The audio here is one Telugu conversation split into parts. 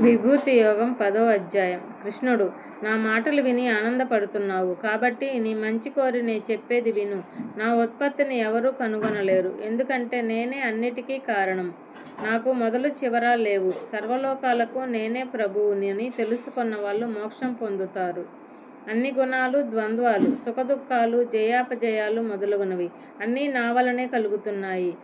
విభూతి యోగం పదో అధ్యాయం. కృష్ణుడు నా మాటలు విని ఆనందపడుతున్నావు. కాబట్టి నీ మంచి కోరి నే చెప్పేది విను. నా ఉత్పత్తిని ఎవరూ కనుగొనలేరు. ఎందుకంటే నేనే అన్నిటికీ కారణం. నాకు మొదలు చివర లేవు. సర్వలోకాలకు నేనే ప్రభువుని అని తెలుసుకున్న వాళ్ళు మోక్షం పొందుతారు. అన్ని గుణాలు ద్వంద్వాలు సుఖదుఖాలు జయాపజయాలు మొదలగునవి. అన్నీ నా వలనే కలుగుతున్నాయి.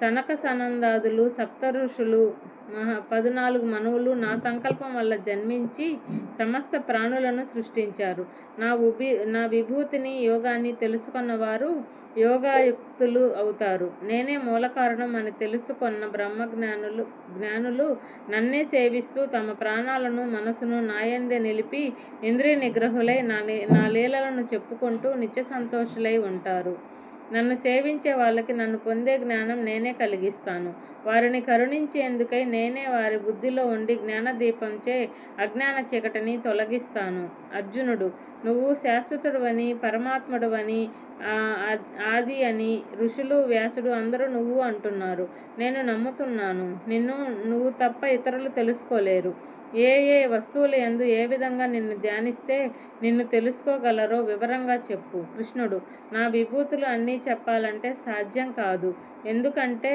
సనక సనందాదులు సప్త ఋషులు మహా పదునాలుగు మనువులు నా సంకల్పం వల్ల జన్మించి సమస్త ప్రాణులను సృష్టించారు. నా ఉభి నా విభూతిని యోగాన్ని తెలుసుకున్న వారు యోగాయుక్తులు అవుతారు. నేనే మూల కారణం అని తెలుసుకున్న బ్రహ్మజ్ఞానులు జ్ఞానులు నన్నే సేవిస్తూ తమ ప్రాణాలను మనసును నాయందే నిలిపి ఇంద్రియ నిగ్రహులై నా నీ- నా లీలలను చెప్పుకుంటూ నిత్య సంతోషులై ఉంటారు. నన్ను సేవించే వాళ్ళకి నన్ను పొందే జ్ఞానం నేనే కలిగిస్తాను. వారిని కరుణించేందుకై నేనే వారి బుద్ధిలో ఉండి జ్ఞానదీపంచే అజ్ఞాన చీకటిని తొలగిస్తాను. అర్జునుడు నువ్వు శాశ్వతుడువని పరమాత్ముడువని ఆది అని ఋషులు వ్యాసుడు అందరూ నువ్వు అంటున్నారు. నేను నమ్ముతున్నాను. నిన్ను నువ్వు తప్ప ఇతరులు తెలుసుకోలేరు. ఏ ఏ వస్తువుల ఎందు ఏ విధంగా నిన్ను ధ్యానిస్తే నిన్ను తెలుసుకోగలరో వివరంగా చెప్పు. కృష్ణుడు నా విభూతులు అన్నీ చెప్పాలంటే సాధ్యం కాదు. ఎందుకంటే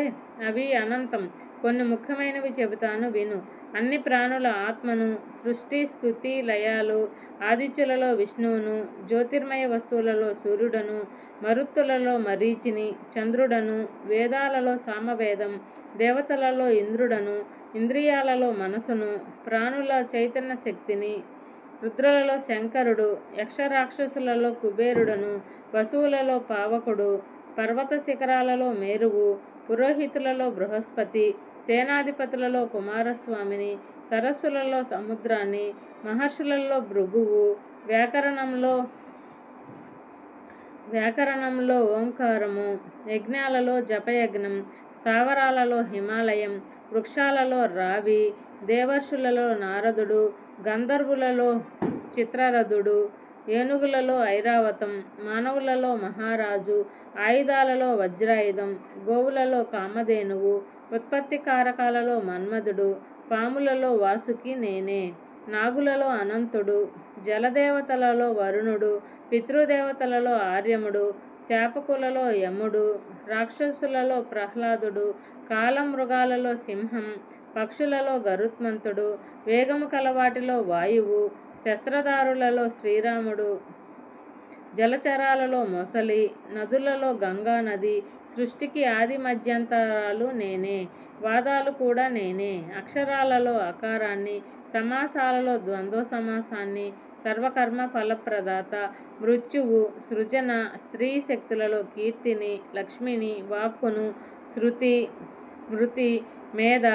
అవి అనంతం. కొన్ని ముఖ్యమైనవి చెబుతాను విను. అన్ని ప్రాణుల ఆత్మను సృష్టి స్థుతి లయాలు ఆదిత్యులలో విష్ణువును జ్యోతిర్మయ వస్తువులలో సూర్యుడను మరుత్తులలో మరీచిని చంద్రుడను వేదాలలో సామవేదం దేవతలలో ఇంద్రుడను ఇంద్రియాలలో మనసును ప్రాణుల చైతన్య శక్తిని రుద్రులలో శంకరుడు యక్షరాక్షసులలో కుబేరుడను పశువులలో పావకుడు పర్వత శిఖరాలలో మేరువు పురోహితులలో బృహస్పతి సేనాధిపతులలో కుమారస్వామిని సరస్సులలో సముద్రాన్ని మహర్షులలో భృగువు వ్యాకరణంలో వ్యాకరణంలో ఓంకారము యజ్ఞాలలో జపయజ్ఞం స్థావరాలలో హిమాలయం వృక్షాలలో రావి దేవర్షులలో నారదుడు గంధర్వులలో చిత్రరథుడు ఏనుగులలో ఐరావతం మానవులలో మహారాజు ఆయుధాలలో వజ్రాయుధం గోవులలో కామధేనువు ఉత్పత్తి కారకాలలో మన్మధుడు పాములలో వాసుకి నేనే నాగులలో అనంతుడు జలదేవతలలో వరుణుడు పితృదేవతలలో ఆర్యముడు శాపకులలో యముడు రాక్షసులలో ప్రహ్లాదుడు కాలమృగాలలో సింహం పక్షులలో గరుత్మంతుడు వేగము కలవాటిలో వాయువు శస్త్రధారులలో శ్రీరాముడు జలచరాలలో మొసలి నదులలో గంగా నది సృష్టికి ఆది మధ్యంతరాలు నేనే వాదాలు కూడా నేనే అక్షరాలలో అకారాన్ని సమాసాలలో ద్వంద్వ సమాసాన్ని సర్వకర్మ ఫలప్రదాత మృత్యువు సృజన స్త్రీ శక్తులలో కీర్తిని లక్ష్మిని వాక్కును శృతి స్మృతి మేధ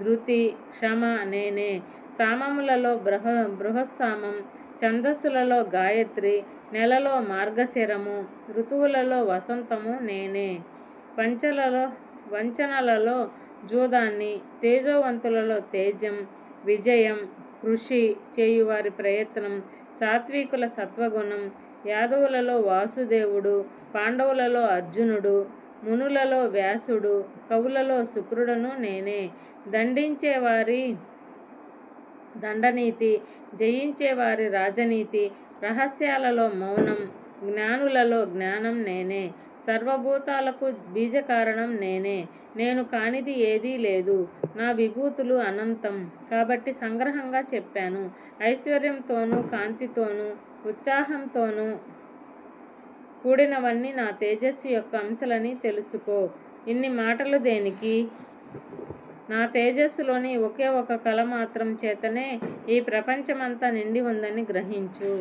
ధృతి క్షమ నేనే. సామములలో బృహ బృహస్సామం ఛందస్సులలో గాయత్రి నెలలో మార్గశిరము ఋతువులలో వసంతము నేనే. పంచలలో వంచనలలో జూదాన్ని తేజోవంతులలో తేజం విజయం కృషి చేయువారి ప్రయత్నం సాత్వికుల సత్వగుణం యాదవులలో వాసుదేవుడు పాండవులలో అర్జునుడు మునులలో వ్యాసుడు కవులలో శుక్రుడను నేనే. దండించేవారి దండనీతి జయించేవారి రాజనీతి రహస్యాలలో మౌనం జ్ఞానులలో జ్ఞానం నేనే. సర్వభూతాలకు బీజకారణం నేనే. నేను కానిది ఏదీ లేదు. నా విభూతులు అనంతం. కాబట్టి సంగ్రహంగా చెప్పాను. ఐశ్వర్యంతోనూ కాంతితోనూ ఉత్సాహంతోనూ కూడినవన్నీ నా తేజస్సు యొక్క అంశాలని తెలుసుకో. ఇన్ని మాటలు దేనికి? నా తేజస్సులోని ఒకే ఒక కళ మాత్రం చేతనే ఈ ప్రపంచమంతా నిండి ఉందని గ్రహించు.